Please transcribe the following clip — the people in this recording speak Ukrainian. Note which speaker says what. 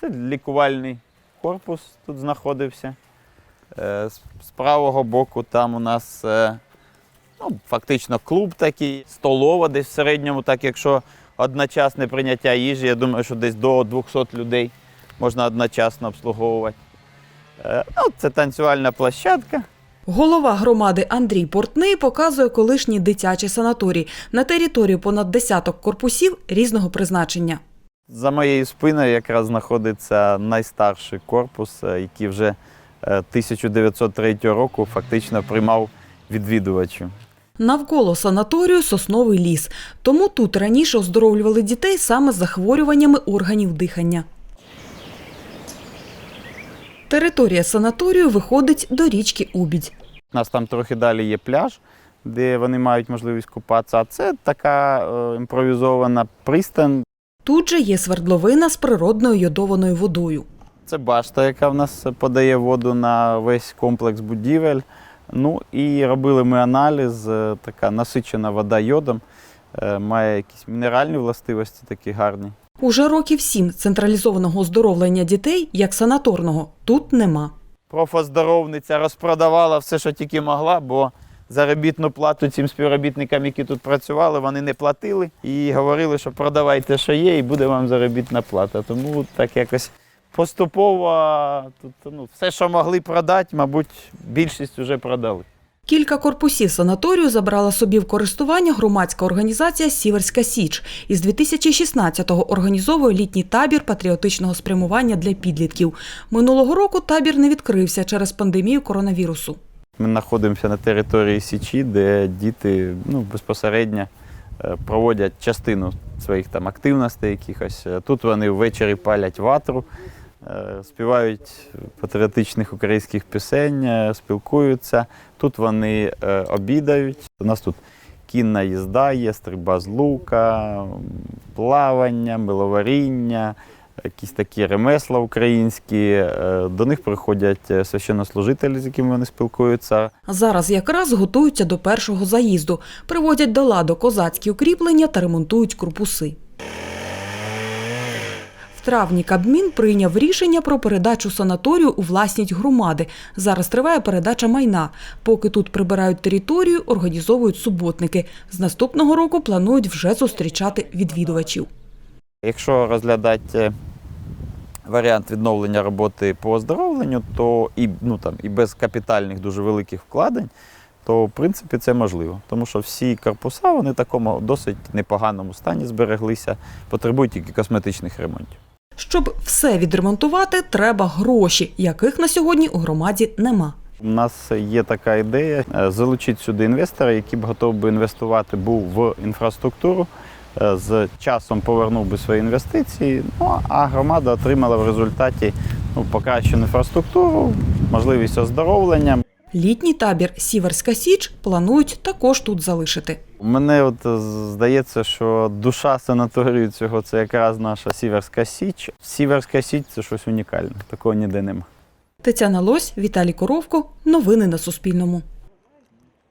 Speaker 1: Це лікувальний корпус тут знаходився. Е, З правого боку там у нас е, ну, фактично клуб такий, столова десь в середньому, так якщо одночасне прийняття їжі, я думаю, що десь до 200 людей можна одночасно обслуговувати. Е, Ну, це танцювальна площадка.
Speaker 2: Голова громади Андрій Портний показує колишній дитячий санаторій на території понад десяток корпусів різного призначення.
Speaker 1: За моєю спиною якраз знаходиться найстарший корпус, е, який вже е, 1903 року фактично приймав відвідувачів.
Speaker 2: Навколо санаторію сосновий ліс, тому тут раніше оздоровлювали дітей саме з захворюваннями органів дихання. Територія санаторію виходить до річки Убідь.
Speaker 1: У нас там трохи далі є пляж, де вони мають можливість купатися. А це така е, імпровізована пристань.
Speaker 2: Тут же є свердловина з природною йодованою водою.
Speaker 1: Це башта, яка в нас подає воду на весь комплекс будівель. Ну і робили ми аналіз. е, Така насичена вода йодом, е, має якісь мінеральні властивості такі гарні.
Speaker 2: Уже років сім централізованого оздоровлення дітей, як санаторного, тут нема.
Speaker 1: Профоздоровниця розпродавала все, що тільки могла, бо заробітну плату цим співробітникам, які тут працювали, вони не платили і говорили, що продавайте, що є, і буде вам заробітна плата. Тому так якось поступово тут, ну, все, що могли продати, мабуть, більшість вже продали.
Speaker 2: Кілька корпусів санаторію забрала собі в користування громадська організація Сіверська Січ. Із 2016-го організовує літній табір патріотичного спрямування для підлітків. Минулого року табір не відкрився через пандемію коронавірусу.
Speaker 1: Ми знаходимося на території Січі, де діти ну, безпосередньо е, проводять частину своїх там активностей якихось. Е, Тут вони ввечері палять ватру, е, співають патріотичних українських пісень, спілкуються. Тут вони обідають. У нас тут кінна їзда є, стрільба з лука, плавання, миловаріння, якісь такі ремесла українські. Е, До них приходять е, священнослужителі, з якими вони спілкуються.
Speaker 2: Зараз якраз готуються до першого заїзду, приводять до ладу козацькі укріплення та ремонтують корпуси. В травні Кабмін прийняв рішення про передачу санаторію у власність громади. Зараз триває передача майна. Поки тут прибирають територію, організовують суботники. З наступного року планують вже зустрічати відвідувачів.
Speaker 1: Якщо розглядати е, варіант відновлення роботи по оздоровленню, то і, ну, там, і без капітальних дуже великих вкладень, то в принципі це можливо. Тому що всі корпуса вони в такому досить непоганому стані збереглися, потребують тільки косметичних ремонтів.
Speaker 2: Щоб все відремонтувати, треба гроші, яких на сьогодні у громаді нема.
Speaker 1: У нас є така ідея е, залучити сюди інвестора, який б готов би інвестувати був в інфраструктуру, з часом повернув би свої інвестиції, ну а громада отримала в результаті ну, покращену інфраструктуру, можливість оздоровлення.
Speaker 2: Літній табір Сіверська Січ планують також тут залишити.
Speaker 1: Мене от е, здається, що душа санаторію цього це якраз наша Сіверська Січ. Сіверська Січ це щось унікальне, такого ніде нема.
Speaker 2: Тетяна Лось, Віталій Коровко. Новини на Суспільному.